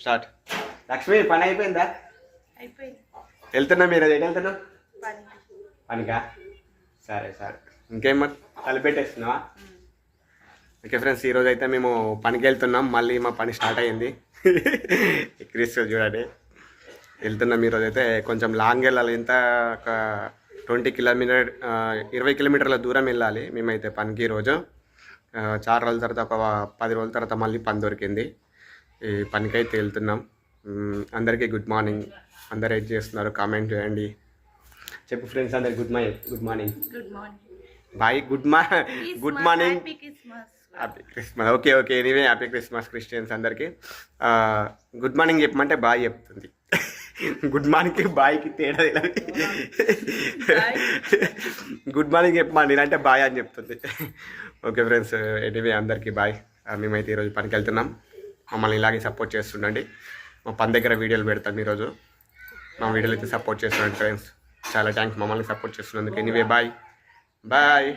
Start. Lakshmi పని అయిపోయిందా? అయిపోయింది. వెళ్తున్నా మీరు ఎటు వెళ్తున్నావు పని పనికా? సరే సరే. ఇంకేం మరి? కలిపెట్టేస్తున్నావా ఓకే ఫ్రెండ్స్ ఈరోజు అయితే మేము పనికి వెళ్తున్నాం. మళ్ళీ మా పని స్టార్ట్ అయ్యింది. క్రిస్ చూడండి. వెళ్తున్నాం ఈరోజు అయితే కొంచెం లాంగ్ వెళ్ళాలి. ఎంత ఒక ట్వంటీ కిలోమీటర్ ఇరవై కిలోమీటర్ల దూరం వెళ్ళాలి. మేమైతే పనికి ఈరోజు చాలా రోజుల తర్వాత ఒక పది రోజుల తర్వాత మళ్ళీ పని దొరికింది. ఈ పనికి అయితే వెళ్తున్నాం అందరికీ గుడ్ మార్నింగ్ అందరు ఏం చేస్తున్నారు? కామెంట్ చేయండి. చెప్పు ఫ్రెండ్స్ అందరికి good morning good morning good morning bye good మా good morning happy Christmas okay okay anyway happy Christmas Christians అందరికి. గుడ్ మార్నింగ్ చెప్పమంటే బాయ్ చెప్తుంది. గుడ్ మార్నింగ్కి బాయ్కి తేడా గుడ్ మార్నింగ్ చెప్పమండి నేనంటే బాయ్ అని చెప్తుంది. ఓకే ఫ్రెండ్స్ ఎనీవే అందరికీ బాయ్ మేమైతే ఈరోజు పనికి వెళ్తున్నాం మమ్మల్ని ఇలాగే సపోర్ట్ చేస్తుండండి. మా పని దగ్గర వీడియోలు పెడతాం ఈరోజు. మా వీడియోలు అయితే సపోర్ట్ చేస్తుండండి ఫ్రెండ్స్ చాలా థ్యాంక్స్ మమ్మల్ని సపోర్ట్ చేస్తున్నందుకు. Anyway bye bye